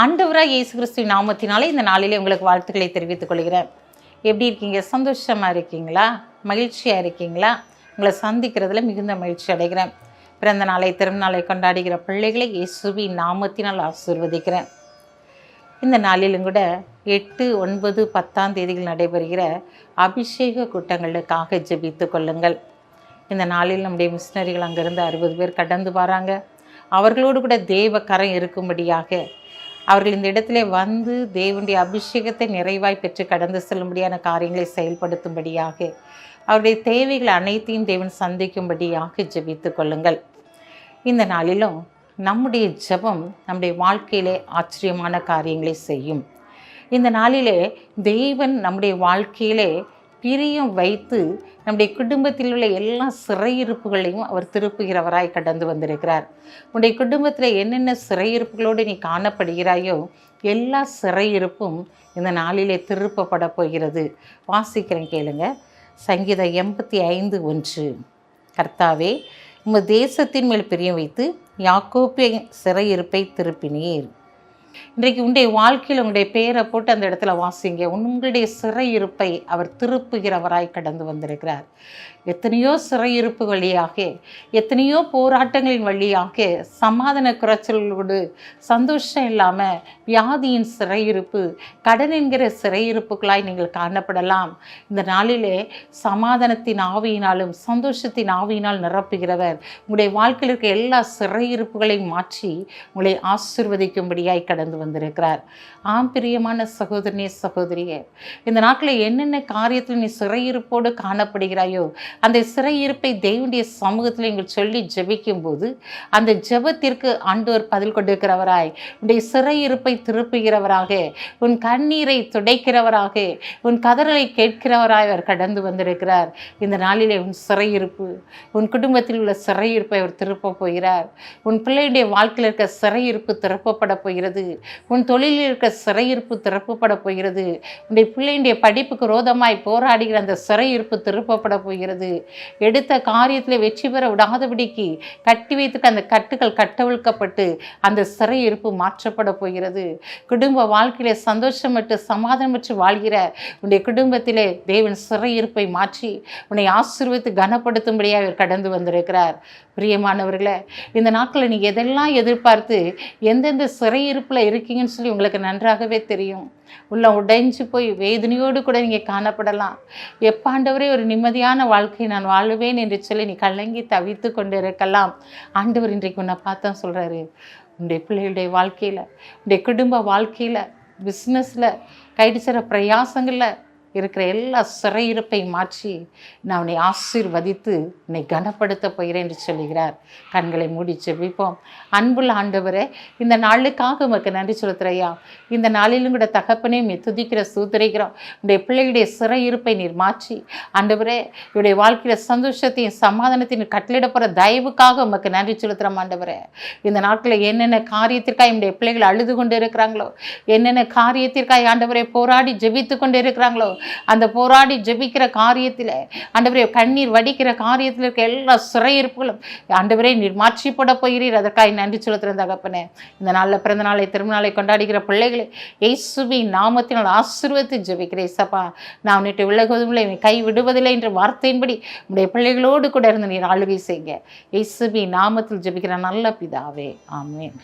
ஆண்டவராக இயேசு கிறிஸ்து நாமத்தினாலே இந்த நாளிலே உங்களுக்கு வாழ்த்துக்களை தெரிவித்துக் கொள்கிறேன். எப்படி இருக்கீங்க? சந்தோஷமாக இருக்கீங்களா? மகிழ்ச்சியாக இருக்கீங்களா? உங்களை சந்திக்கிறதுல மிகுந்த மகிழ்ச்சி அடைகிறேன். பிறந்த நாளை திருநாளை கொண்டாடுகிற பிள்ளைகளை இயேசுவி நாமத்தினால் ஆசிர்வதிக்கிறேன். இந்த நாளிலும் கூட எட்டு ஒன்பது பத்தாம் தேதிகள் நடைபெறுகிற அபிஷேக கூட்டங்களுக்காக ஜெபித்து கொள்ளுங்கள். இந்த நாளில் நம்முடைய மிஷினரிகள் அங்கிருந்து அறுபது பேர் கடந்து வராங்க. அவர்களோடு கூட தேவ கரம் இருக்கும்படியாக அவர்கள் இந்த இடத்திலே வந்து தேவனுடைய அபிஷேகத்தை நிறைவாய் பெற்று கடந்து செல்லும்படியான காரியங்களை செயல்படுத்தும்படியாக அவருடைய தேவைகள் அனைத்தையும் தேவன் சந்திக்கும்படியாக ஜெபித்து கொள்ளுங்கள். இந்த நாளிலும் நம்முடைய ஜெபம் நம்முடைய வாழ்க்கையிலே ஆச்சரியமான காரியங்களை செய்யும். இந்த நாளிலே தெய்வன் நம்முடைய வாழ்க்கையிலே பிரியம் வைத்து நம்முடைய குடும்பத்தில் உள்ள எல்லா சிறையிருப்புகளையும் அவர் திருப்புகிறவராய் கடந்து வந்திருக்கிறார். உன்னுடைய குடும்பத்தில் என்னென்ன சிறையிருப்புகளோடு நீ காணப்படுகிறாயோ எல்லா சிறையிருப்பும் இந்த நாளிலே திருப்பப்பட போகிறது. வாசிக்கிறேன் கேளுங்க. சங்கீதம் எண்பத்தி ஐந்து ஒன்று. கர்த்தாவே உங்கள் தேசத்தின் மேல் பிரியம் வைத்து யாக்கோப்பிய சிறையிருப்பை திருப்பினீர். இன்றைக்கு உங்களுடைய வாழ்க்கையில் உங்களுடைய பேரை போட்டு அந்த இடத்துல வாசிங்க. உங்களுடைய சிறையிருப்பை அவர் திருப்புகிறவராய் கடந்து வந்திருக்கிறார். எத்தனையோ சிறையிருப்பு வழியாக எத்தனையோ போராட்டங்களின் வழியாக சமாதான குறைச்சல்களோடு சந்தோஷம் இல்லாமல் வியாதியின் சிறையிருப்பு கடன் என்கிற சிறையிருப்புகளாய் நீங்கள் காணப்படலாம். இந்த நாளிலே சமாதானத்தின் ஆவியினாலும் சந்தோஷத்தின் ஆவியினால் நிரப்புகிறவர் உங்களுடைய வாழ்க்கையில் இருக்க எல்லா சிறையிருப்புகளையும் மாற்றி உங்களை ஆசிர்வதிக்கும்படியாய் கடந்து வந்திருக்கிறார். ஆம் பிரியமான சகோதரனே சகோதரியே இந்த நாட்டில் என்னென்ன காரியத்தில் நீ சிறையிருப்போடு காணப்படுகிறாயோ அந்த சிறையிருப்பை தெய்வனுடைய சமூகத்தில் நீங்கள் சொல்லி ஜெபிக்கும் போது அந்த ஜெபத்திற்கு ஆண்டவர் பதில் கொண்டிருக்கிறவராய் உன்னுடைய சிறையிருப்பை திருப்புகிறவராக உன் கண்ணீரை துடைக்கிறவராக உன் கதறலை கேட்கிறவராய் அவர் கடந்து வந்திருக்கிறார். இந்த நாளிலே உன் சிறையிருப்பு உன் குடும்பத்தில் உள்ள சிறையிருப்பை அவர் திருப்ப போகிறார். உன் பிள்ளையுடைய வாழ்க்கையில் இருக்க சிறையிருப்பு திருப்பப்பட போகிறது. உன் தொழிலில் இருக்க சிறையிருப்பு திறப்பப்பட போகிறது. உன்னுடைய பிள்ளையுடைய படிப்புக்கு ரோதமாய் போராடுகிற அந்த சிறையிருப்பு திருப்பப்பட போகிறது. எடுத்த காரியத்தில் வெற்றி பெற விடாதபடிக்கு கட்டி வைத்துக்க அந்த கட்டுகள் கட்டவிழ்க்கப்பட்டு அந்த சிறையிருப்பு மாற்றப்பட போகிறது. குடும்ப வாழ்க்கையிலே சந்தோஷமற்று சமாதானமற்று வாழ்கிற உன்னுடைய குடும்பத்திலே தேவன் சிறையிருப்பை மாற்றி உன்னை ஆசீர்வதித்து கனப்படுத்தும்படியாக அவர் கடந்து வந்திருக்கிறார். பிரியமானவர்களே இந்த நாட்களில் நீ எதெல்லாம் எதிர்பார்த்து எந்தெந்த சிறையிருப்பில் இருக்கீங்கன்னு சொல்லி உங்களுக்கு நன்றாகவே தெரியும். உள்ள உடைஞ்சு போய் வேதனையோடு கூட நீங்கள் காணப்படலாம். எப்பாண்டவரே ஒரு நிம்மதியான வாழ்க்கையை நான் வாழுவேன் என்று சொல்லி நீ கலங்கி தவித்து கொண்டு இருக்கலாம் ஆண்டவர் இன்றைக்கு உன்னை பார்த்தா சொல்கிறாரு உன்னுடைய பிள்ளைகளுடைய வாழ்க்கையில் உன்னுடைய குடும்ப வாழ்க்கையில் பிஸ்னஸில் கைடிச்சிற பிரயாசங்களில் இருக்கிற எல்லா சிறையிருப்பை மாற்றி நான் உன்னை ஆசீர்வதித்து உன்னை கனப்படுத்த போகிறேன் என்று சொல்லுகிறார். கண்களை மூடி செவிப்போம் அன்புள்ள ஆண்டவரே இந்த நாளுக்காக உமக்கு நன்றி செலுத்துறையா இந்த நாளிலும் கூட தகப்பனையும் துதிக்கிற சூத்திரிக்கிறோம் உடைய பிள்ளைகளுடைய சிறையிருப்பை நீர் மாற்றி. ஆண்டவரே இவருடைய வாழ்க்கையில் சந்தோஷத்தையும் சமாதானத்தையும் கட்டளிடப்படுற தயவுக்காக உமக்கு நன்றி செலுத்துகிறோம் ஆண்டவரே. இந்த நாட்களில் என்னென்ன காரியத்திற்காக என்னுடைய பிள்ளைகள் அழுது கொண்டு இருக்கிறாங்களோ என்னென்ன காரியத்திற்காக ஆண்டவரை போராடி ஜெபித்து கொண்டு இருக்கிறாங்களோ அந்த போராடி ஜெபிக்கிற காரியத்தில் ஆண்டவரே கண்ணீர் வடிக்கிற காரியத்தில் இருக்க எல்லா சிறையிருப்புகளும் ஆண்டவரே நீர் மாற்றிப்பட போகிறீர். அதற்காக நன்றி செலுத்துகிறேன் தகப்பனே. இந்த நாளில் பிறந்த நாளை திருநாளை கொண்டாடுகிற பிள்ளைகளை இயேசுவி நாமத்தினால் ஆசீர்வதித்து ஜெபிக்கிறேன். சப்பா நான் உன்னிட்டு விலகுவதில்லை கை விடுவதில்லை என்ற வார்த்தையின்படி உடைய பிள்ளைகளோடு கூட இருந்து நீர் ஆளுகை செய்யுங்க. எய்சுபி நாமத்தில் ஜெபிக்கிற நல்ல பிதாவே ஆமேன்.